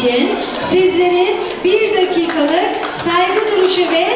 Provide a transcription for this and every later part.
için sizlerin bir dakikalık saygı duruşu ve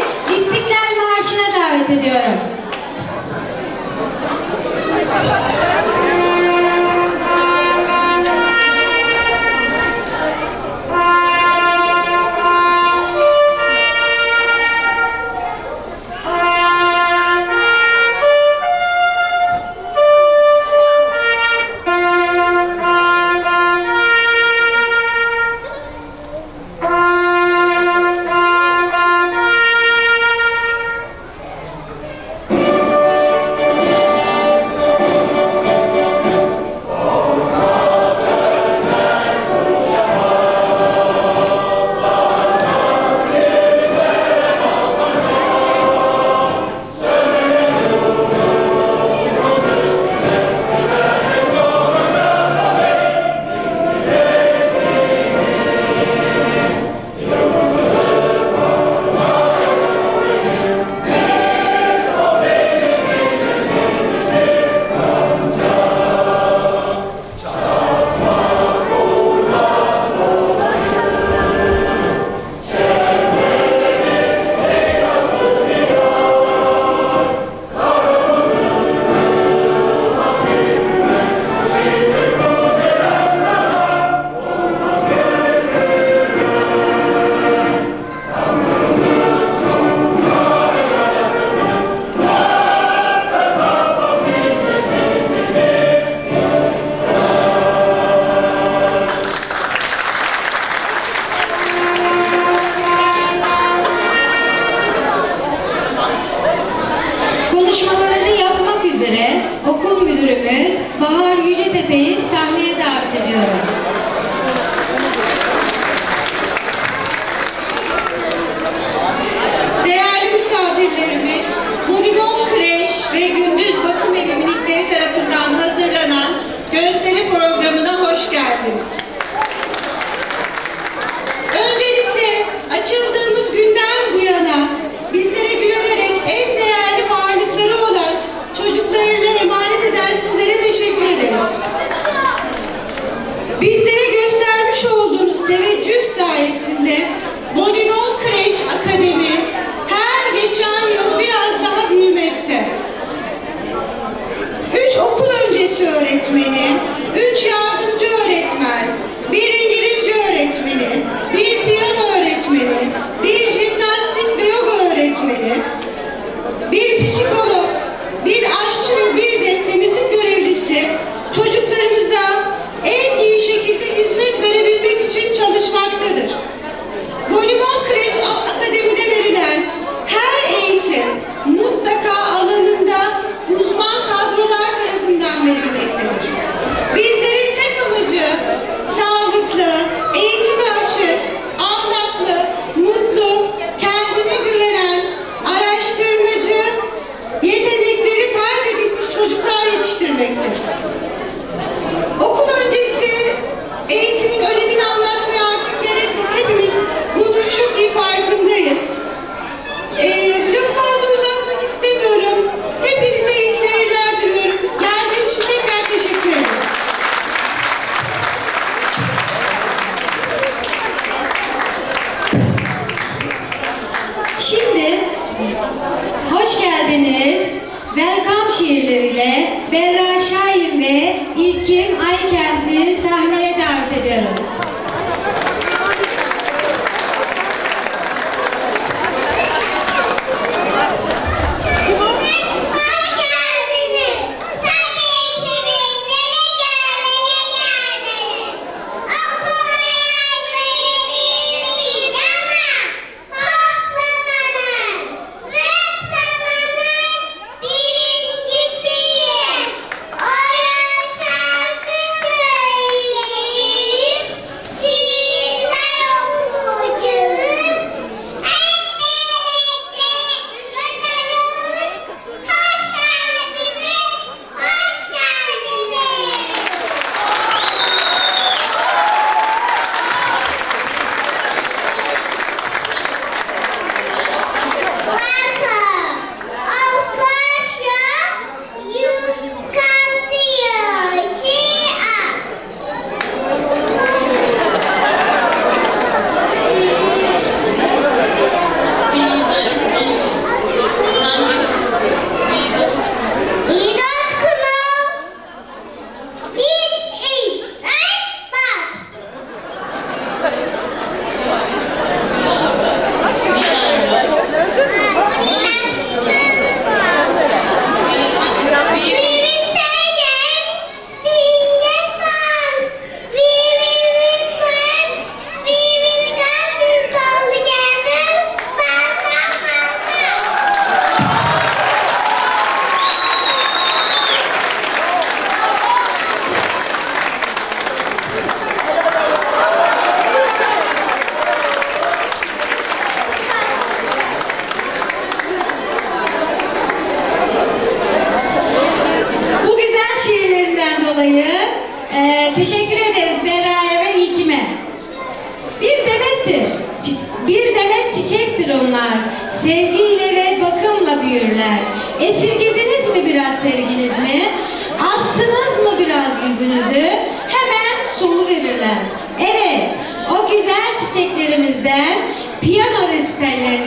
Welcome şiirleriyle Berra Şahin ve İlkim Aykent'i sahneye davet ediyoruz.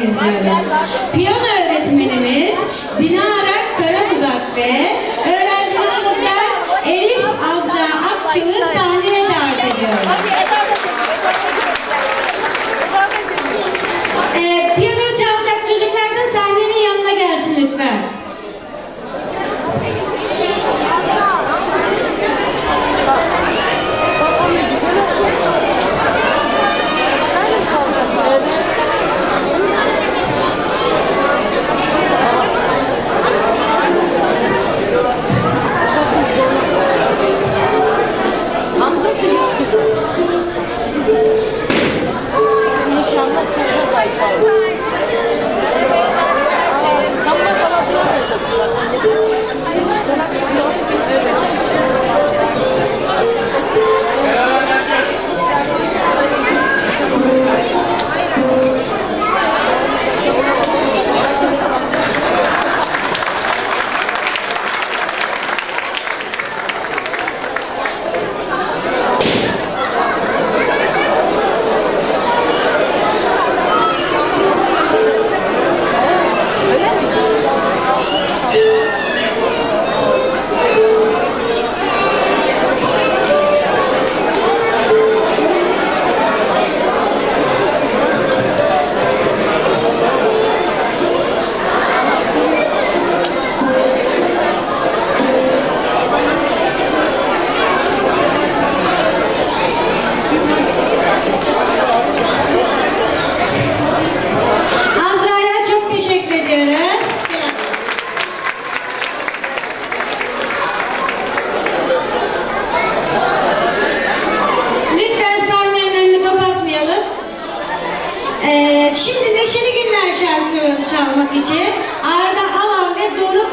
İzliyoruz. Piyano öğretmenimiz Dinara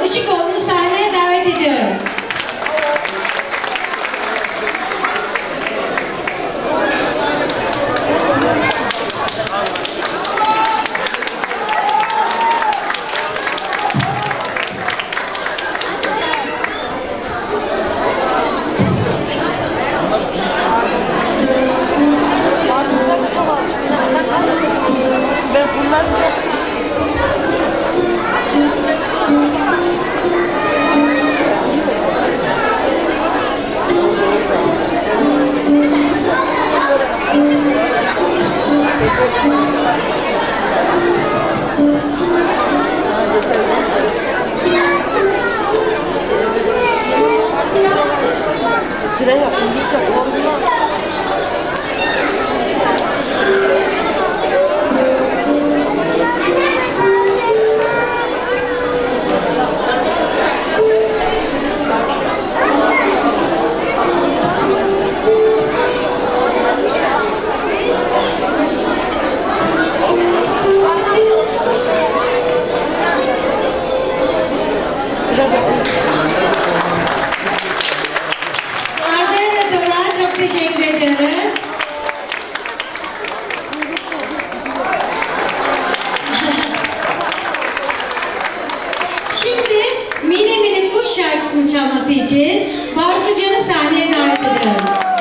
ve şarkısını çalması için Bartu Can'ı sahneye davet ediyorum.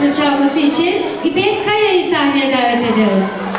Şarkısını çalması için İpek Kaya'yı sahneye davet ediyoruz.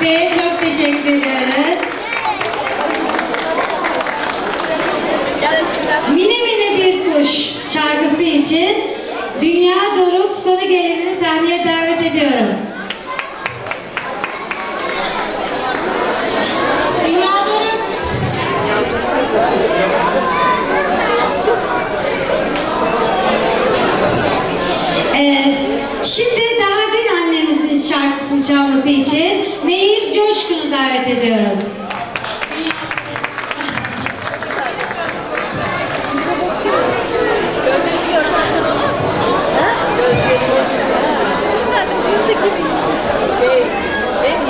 İpek'e çok teşekkür ediyoruz. Mini mini bir kuş şarkısı için Dünya Doruk sonu gelenini sahneye davet ediyorum. Dünya Doruk. Annemizin şarkısını çalması için Nehir Coşkun'u davet ediyoruz. Şey, en